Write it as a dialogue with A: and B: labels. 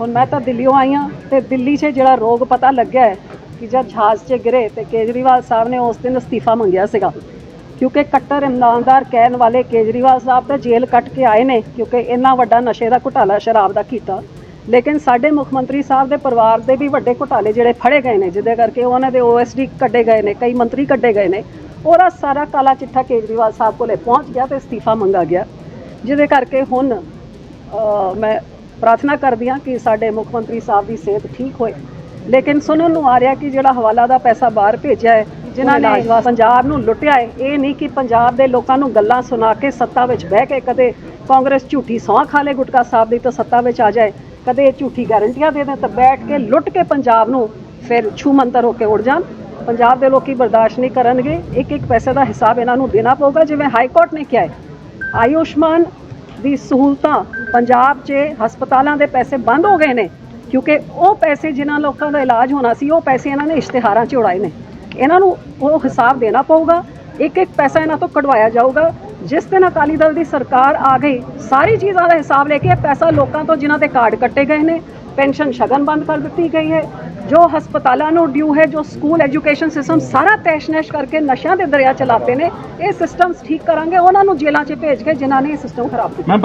A: ਹੁਣ ਮੈਂ ਤਾਂ ਦਿੱਲੀੋਂ ਆਈ ਹਾਂ ਤੇ ਦਿੱਲੀ 'ਚ ਜਿਹੜਾ ਰੋਗ ਪਤਾ ਲੱਗਿਆ ਹੈ ਕਿ ਜਦ ਜਹਾਜ਼ 'ਚ ਗਿਰੇ ਤੇ ਕੇਜਰੀਵਾਲ ਸਾਹਿਬ ਨੇ ਉਸ ਦਿਨ ਅਸਤੀਫਾ ਮੰਗਿਆ ਸੀਗਾ। ਕਿਉਂਕਿ ਕੱਟਰ ਇਮਾਨਦਾਰ ਕਹਿਣ ਵਾਲੇ ਕੇਜਰੀਵਾਲ ਸਾਹਿਬ ਤਾਂ ਜੇਲ੍ਹ ਕੱਟ ਕੇ ਆਏ ਨੇ ਕਿਉਂਕਿ ਇੰਨਾ ਵੱਡਾ ਨਸ਼ੇ ਦਾ ਘੁਟਾਲਾ ਸ਼ਰਾਬ ਦਾ ਕੀਤਾ। ਲੇਕਿਨ ਸਾਡੇ ਮੁੱਖ ਮੰਤਰੀ ਸਾਹਿਬ ਦੇ ਪਰਿਵਾਰ ਦੇ ਵੀ ਵੱਡੇ ਘੁਟਾਲੇ ਜਿਹੜੇ ਫੜੇ ਗਏ ਨੇ, ਜਿਹਦੇ ਕਰਕੇ ਉਹਨਾਂ ਦੇ ਓਐਸਡੀ ਕੱਢੇ ਗਏ ਨੇ, ਕਈ ਮੰਤਰੀ ਕੱਢੇ ਗਏ ਨੇ। ਉਹਦਾ ਸਾਰਾ ਕਾਲਾ ਚਿੱਠਾ ਕੇਜਰੀਵਾਲ ਸਾਹਿਬ ਕੋਲੇ ਪਹੁੰਚ ਗਿਆ ਤੇ ਅਸਤੀਫਾ ਮੰਗਾ ਗਿਆ। ਜਿਹਦੇ ਕਰਕੇ ਹੁਣ ਮੈਂ ਪ੍ਰਾਰਥਨਾ ਕਰਦੀ ਹਾਂ ਕਿ ਸਾਡੇ ਮੁੱਖ ਮੰਤਰੀ ਸਾਹਿਬ ਦੀ ਸਿਹਤ ਠੀਕ ਹੋਏ। ਲੇਕਿਨ ਸੁਣਨ ਨੂੰ ਆ ਰਿਹਾ ਕਿ ਜਿਹੜਾ ਹਵਾਲਾ ਦਾ ਪੈਸਾ ਬਾਹਰ ਭੇਜਿਆ ਹੈ ਜਿਨ੍ਹਾਂ ਨੇ ਪੰਜਾਬ ਨੂੰ ਲੁੱਟਿਆ ਹੈ ਇਹ ਨਹੀਂ ਕਿ ਪੰਜਾਬ ਦੇ ਲੋਕਾਂ ਨੂੰ ਗੱਲਾਂ ਸੁਣਾ ਕੇ ਸੱਤਾ ਵਿੱਚ ਬਹਿ ਕੇ ਕਦੇ ਕਾਂਗਰਸ ਝੂਠੀ ਸੌਂ ਖਾ ਲੇ ਗੁਟਕਾ ਸਾਹਿਬ ਦੀ ਤਾਂ ਸੱਤਾ ਵਿੱਚ ਆ ਜਾਏ ਕਦੇ ਝੂਠੀ ਗਾਰੰਟੀਆਂ ਦੇ ਦੇਣ ਤਾਂ ਬੈਠ ਕੇ ਲੁੱਟ ਕੇ ਪੰਜਾਬ ਨੂੰ ਫਿਰ ਛੂ ਮੰਤਰ ਹੋ ਕੇ ਉੜ ਜਾਣ। ਪੰਜਾਬ ਦੇ ਲੋਕੀ ਬਰਦਾਸ਼ਤ ਨਹੀਂ ਕਰਨਗੇ ਇੱਕ ਇੱਕ ਪੈਸੇ ਦਾ ਹਿਸਾਬ ਇਹਨਾਂ ਨੂੰ ਦੇਣਾ ਪਊਗਾ ਜਿਵੇਂ ਹਾਈ ਕੋਰਟ ਨੇ ਕਿਹਾ ਹੈ। ਆਯੁਸ਼ਮਾਨ ਦੀ ਸਹੂਲਤਾਂ ਪੰਜਾਬ 'ਚ ਹਸਪਤਾਲਾਂ ਦੇ ਪੈਸੇ ਬੰਦ ਹੋ ਗਏ ਨੇ, ਕਿਉਂਕਿ ਉਹ ਪੈਸੇ ਜਿਨ੍ਹਾਂ ਲੋਕਾਂ ਦਾ ਇਲਾਜ ਹੋਣਾ ਸੀ, ਉਹ ਪੈਸੇ ਇਹਨਾਂ ਨੇ ਇਸ਼ਤਿਹਾਰਾਂ 'ਚ ਉਡਾਏ ਨੇ। ਇਹਨਾਂ ਨੂੰ ਉਹ ਹਿਸਾਬ ਦੇਣਾ ਪਊਗਾ, ਇੱਕ ਇੱਕ ਪੈਸਾ ਇਹਨਾਂ ਤੋਂ ਕਢਵਾਇਆ ਜਾਊਗਾ, ਜਿਸ ਦਿਨ ਅਕਾਲੀ ਦਲ ਦੀ ਸਰਕਾਰ ਆ ਗਈ, ਸਾਰੀ ਚੀਜ਼ਾਂ ਦਾ ਹਿਸਾਬ ਲੈ ਕੇ ਇਹ ਪੈਸਾ ਲੋਕਾਂ ਤੋਂ ਜਿਨ੍ਹਾਂ ਦੇ ਕਾਰਡ ਕੱਟੇ ਗਏ ਨੇ ਪੈਨਸ਼ਨ ਸ਼ਗਨ ਬੰਦ ਕਰ ਦਿੱਤੀ ਗਈ ਹੈ। ਜੋ ਹਸਪਤਾਲਾਂ ਨੂੰ ਡਿਊ ਹੈ, ਜੋ ਸਕੂਲ ਐਜੂਕੇਸ਼ਨ ਸਿਸਟਮ ਸਾਰਾ ਤੈਸ਼-ਨੈਸ਼ ਕਰਕੇ ਨਸ਼ਿਆਂ ਦੇ ਦਰਿਆ ਚਲਾਤੇ ਨੇ, ਇਹ ਸਿਸਟਮਸ ਠੀਕ ਕਰਾਂਗੇ, ਉਹਨਾਂ ਨੂੰ ਜੇਲ੍ਹਾਂ 'ਚ ਭੇਜ ਕੇ ਜਿਨ੍ਹਾਂ ਨੇ ਇਹ ਸਿਸਟਮ ਖਰਾਬ ਕੀਤਾ।